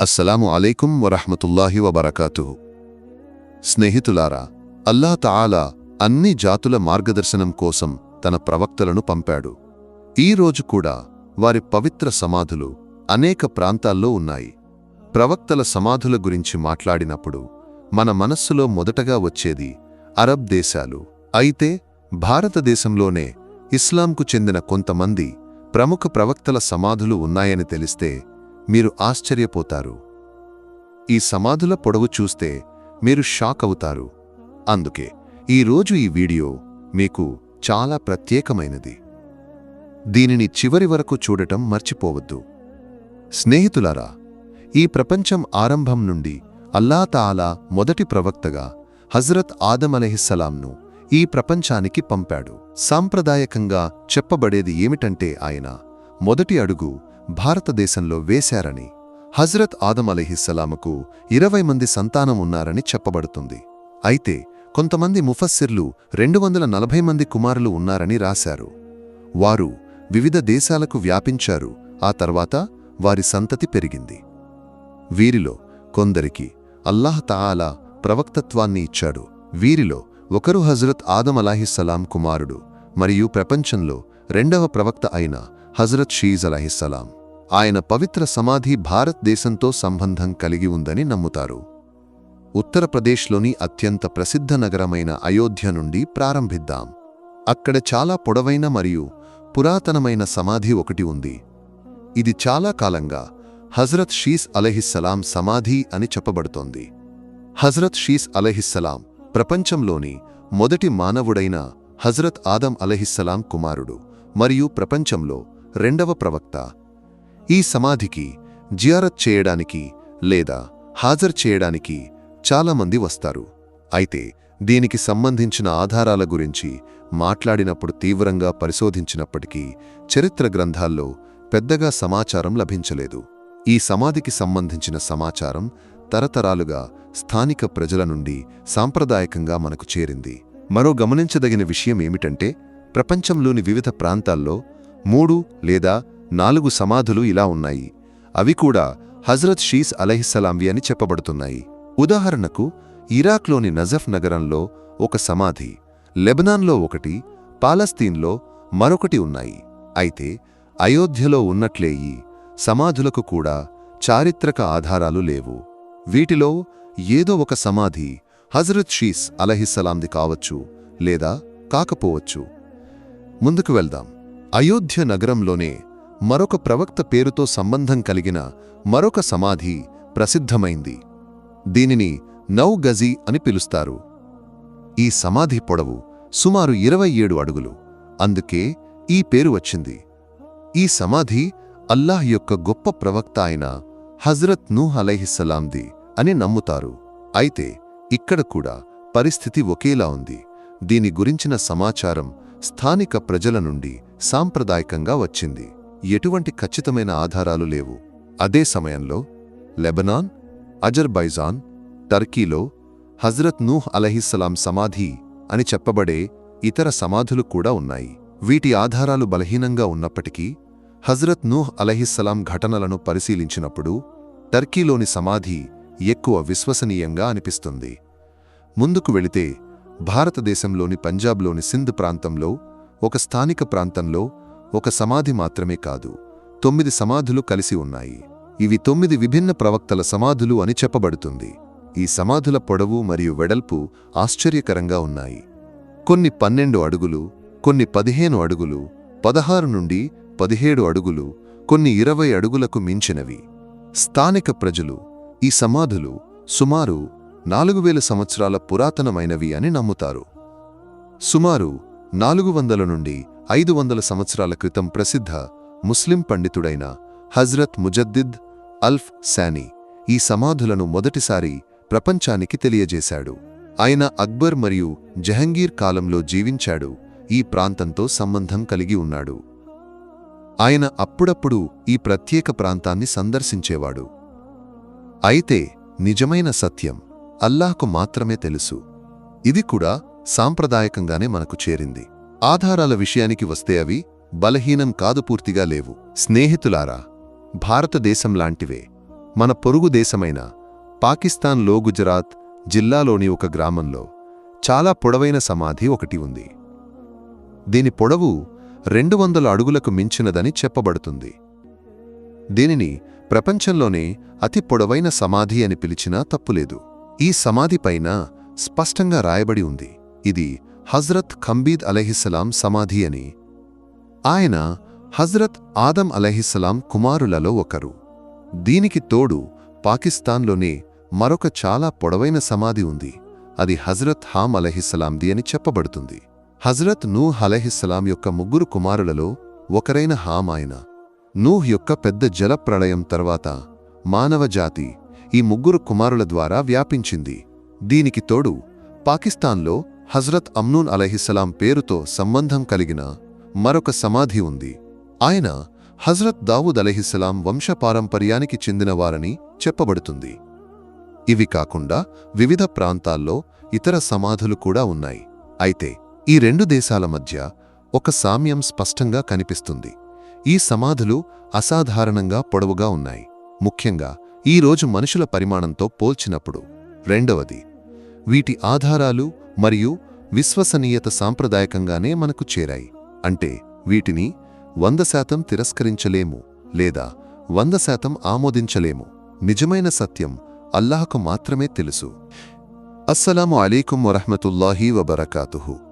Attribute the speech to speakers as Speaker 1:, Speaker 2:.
Speaker 1: అస్సలాము అలైకుం వరహమతుల్లాహి వబరకాతు స్నేహితులారా అల్లా తాలా అన్ని జాతుల మార్గదర్శనం కోసం తన ప్రవక్తలను పంపాడు. ఈ కూడా వారి పవిత్ర సమాధులు అనేక ప్రాంతాల్లో ఉన్నాయి. ప్రవక్తల సమాధుల గురించి మాట్లాడినప్పుడు మన మనస్సులో మొదటగా వచ్చేది అరబ్ దేశాలు. అయితే భారతదేశంలోనే ఇస్లాంకు చెందిన కొంతమంది ప్రముఖ ప్రవక్తల సమాధులు ఉన్నాయని తెలిస్తే మీరు ఆశ్చర్యపోతారు. ఈ సమాధుల పొడవు చూస్తే మీరు షాక్ అవుతారు. అందుకే ఈరోజు ఈ వీడియో మీకు చాలా ప్రత్యేకమైనది. దీనిని చివరి వరకు చూడటం మర్చిపోవద్దు. స్నేహితులారా ఈ ప్రపంచం ఆరంభం నుండి అల్లాతాలా మొదటి ప్రవక్తగా హజరత్ ఆదమలహిస్సలాంను ఈ ప్రపంచానికి పంపాడు. సాంప్రదాయకంగా చెప్పబడేది ఏమిటంటే ఆయన మొదటి అడుగు భారతదేశంలో వేశారని హజ్రత్ ఆదం అలీహిస్సలాముకు ఇరవై మంది సంతానం ఉన్నారని చెప్పబడుతుంది. అయితే కొంతమంది ముఫస్సిర్లు రెండు వందల నలభై మంది కుమారులు ఉన్నారని రాశారు. వారు వివిధ దేశాలకు వ్యాపించారు. ఆ తర్వాత వారి సంతతి పెరిగింది. వీరిలో కొందరికి అల్లాహ్ తాలా ప్రవక్తత్వాన్ని ఇచ్చాడు. వీరిలో ఒకరు హజరత్ ఆదం అలాహిస్సలాం కుమారుడు మరియు ప్రపంచంలో రెండవ ప్రవక్త అయిన హజరత్ షీజ్ అలహిస్సలాం. ఆయన పవిత్ర సమాధి భారతదేశంతో సంబంధం కలిగి ఉందని నమ్ముతారు. ఉత్తరప్రదేశ్లోని అత్యంత ప్రసిద్ధ నగరమైన అయోధ్య నుండి ప్రారంభిద్దాం. అక్కడ చాలా పొడవైన మరియు పురాతనమైన సమాధి ఒకటి ఉంది. ఇది చాలా కాలంగా హజరత్ షీస్ అలహిస్సలాం సమాధి అని చెప్పబడుతోంది. హజరత్ షీస్ అలహిస్సలాం ప్రపంచంలోని మొదటి మానవుడైన హజరత్ ఆదం అలహిస్సలాం కుమారుడు మరియు ప్రపంచంలో రెండవ ప్రవక్త. ఈ సమాధికి జియారత్ చేయడానికి లేదా హాజరు చేయడానికి చాలామంది వస్తారు. అయితే దీనికి సంబంధించిన ఆధారాల గురించి మాట్లాడినప్పుడు తీవ్రంగా పరిశోధించినప్పటికీ చరిత్ర గ్రంథాల్లో పెద్దగా సమాచారం లభించలేదు. ఈ సమాధికి సంబంధించిన సమాచారం తరతరాలుగా స్థానిక ప్రజల నుండి సాంప్రదాయకంగా మనకు చేరింది. మరో గమనించదగిన విషయం ఏమిటంటే ప్రపంచంలోని వివిధ ప్రాంతాల్లో మూడు లేదా నాలుగు సమాధులు ఇలా ఉన్నాయి. అవి కూడా హజరత్ షీస్ అలహిస్సలాంవి అని చెప్పబడుతున్నాయి. ఉదాహరణకు ఇరాక్లోని నజఫ్ నగరంలో ఒక సమాధి లెబనాన్లో ఒకటి పాలస్తీన్లో మరొకటి ఉన్నాయి. అయితే అయోధ్యలో ఉన్నట్లే ఈ సమాధులకు కూడా చారిత్రక ఆధారాలు లేవు. వీటిలో ఏదో ఒక సమాధి హజరత్ షీస్ అలహిస్సలాంది కావచ్చు లేదా కాకపోవచ్చు. ముందుకు వెళ్దాం. అయోధ్య నగరంలోనే మరొక ప్రవక్త పేరుతో సంబంధం కలిగిన మరొక సమాధి ప్రసిద్ధమైంది. దీనిని నౌ గజీ అని పిలుస్తారు. ఈ సమాధి పొడవు సుమారు ఇరవై ఏడు అడుగులు. అందుకే ఈ పేరు వచ్చింది. ఈ సమాధి అల్లాహ్ యొక్క గొప్ప ప్రవక్త అయిన హజ్రత్ నూహ్ అలైహిస్సలాంది అని నమ్ముతారు. అయితే ఇక్కడ కూడా పరిస్థితి ఒకేలా ఉంది. దీని గురించిన సమాచారం స్థానిక ప్రజల నుండి సాంప్రదాయకంగా వచ్చింది. ఎటువంటి ఖచ్చితమైన ఆధారాలు లేవు. అదే సమయంలో లెబనాన్ అజర్బైజాన్ టర్కీలో హజ్రత్ నూహ్ అలహిస్సలాం సమాధి అని చెప్పబడే ఇతర సమాధులు కూడా ఉన్నాయి. వీటి ఆధారాలు బలహీనంగా ఉన్నప్పటికీ హజ్రత్ నూహ్ అలహిస్సలాం ఘటనలను పరిశీలించినప్పుడు టర్కీలోని సమాధి ఎక్కువ విశ్వసనీయంగా అనిపిస్తుంది. ముందుకు వెళితే భారతదేశంలోని పంజాబ్లోని సింధ్ ప్రాంతంలో ఒక స్థానిక ప్రాంతంలో ఒక సమాధి మాత్రమే కాదు తొమ్మిది సమాధులు కలిసి ఉన్నాయి. ఇవి తొమ్మిది విభిన్న ప్రవక్తల సమాధులు అని చెప్పబడుతుంది. ఈ సమాధుల పొడవు మరియు వెడల్పు ఆశ్చర్యకరంగా ఉన్నాయి. కొన్ని పన్నెండు అడుగులు కొన్ని పదిహేను అడుగులు పదహారు నుండి పదిహేడు అడుగులు కొన్ని ఇరవై అడుగులకు మించినవి. స్థానిక ప్రజలు ఈ సమాధులు సుమారు నాలుగు వేల సంవత్సరాల పురాతనమైనవి అని నమ్ముతారు. సుమారు నాలుగు వందల నుండి ఐదు వందల సంవత్సరాల క్రితం ప్రసిద్ధ ముస్లిం పండితుడైన హజ్రత్ ముజద్దిద్ అల్ఫ్ శానీ ఈ సమాధులను మొదటిసారి ప్రపంచానికి తెలియజేశాడు. ఆయన అక్బర్ మరియు జహంగీర్ కాలంలో జీవించాడు. ఈ ప్రాంతంతో సంబంధం కలిగి ఉన్నాడు. ఆయన అప్పుడప్పుడు ఈ ప్రత్యేక ప్రాంతాన్ని సందర్శించేవాడు. అయితే నిజమైన సత్యం అల్లాహ్కు మాత్రమే తెలుసు. ఇది కూడా సాంప్రదాయకంగానే మనకు చేరింది. ఆధారాల విషయానికి వస్తే అవి బలహీనం కాదు పూర్తిగా లేవు. స్నేహితులారా భారతదేశం లాంటివే. మన పొరుగు దేశమైన పాకిస్తాన్లో గుజరాత్ జిల్లాలోని ఒక గ్రామంలో చాలా పొడవైన సమాధి ఒకటి ఉంది. దీని పొడవు రెండు వందల అడుగులకు మించినదని చెప్పబడుతుంది. దీనిని ప్రపంచంలోనే అతి పొడవైన సమాధి అని పిలిచినా తప్పులేదు. ఈ సమాధిపైన స్పష్టంగా రాయబడి ఉంది. ఇది హజ్రత్ ఖంబీద్ అలహిస్సలాం సమాధి అని. ఆయన హజ్రత్ ఆదం అలహిస్సలాం కుమారులలో ఒకరు. దీనికి తోడు పాకిస్తాన్లోనే మరొక చాలా పొడవైన సమాధి ఉంది. అది హజ్రత్ హామ్ అలహిస్సలాంది అని చెప్పబడుతుంది. హజ్రత్ నూహ్ అలహిస్సలాం యొక్క ముగ్గురు కుమారులలో ఒకరైన హామ్ ఆయన. నూహ్ యొక్క పెద్ద జలప్రళయం తర్వాత మానవజాతి ఈ ముగ్గురు కుమారుల ద్వారా వ్యాపించింది. దీనికి తోడు పాకిస్తాన్లో హజ్రత్ అమ్నూన్ అలహిస్సలాం పేరుతో సంబంధం కలిగిన మరొక సమాధి ఉంది. ఆయన హజ్రత్ దావూద్ అలహిస్సలాం వంశపారంపర్యానికి చెందినవారని చెప్పబడుతుంది. ఇవి కాకుండా వివిధ ప్రాంతాల్లో ఇతర సమాధులు కూడా ఉన్నాయి. అయితే ఈ రెండు దేశాల మధ్య ఒక సామ్యం స్పష్టంగా కనిపిస్తుంది. ఈ సమాధులు అసాధారణంగా పొడవుగా ఉన్నాయి. ముఖ్యంగా ఈ రోజు మనుషుల పరిమాణంతో పోల్చినప్పుడు. రెండవది వీటి ఆధారాలు మరియు విశ్వసనీయత సాంప్రదాయకంగానే మనకు చేరాయి. అంటే వీటిని వంద శాతం తిరస్కరించలేము లేదా వంద శాతం ఆమోదించలేము. నిజమైన సత్యం అల్లాహకు మాత్రమే తెలుసు. అస్సలాము అలీకుం వరహమతుల్లాహీ వబరకాతుహు.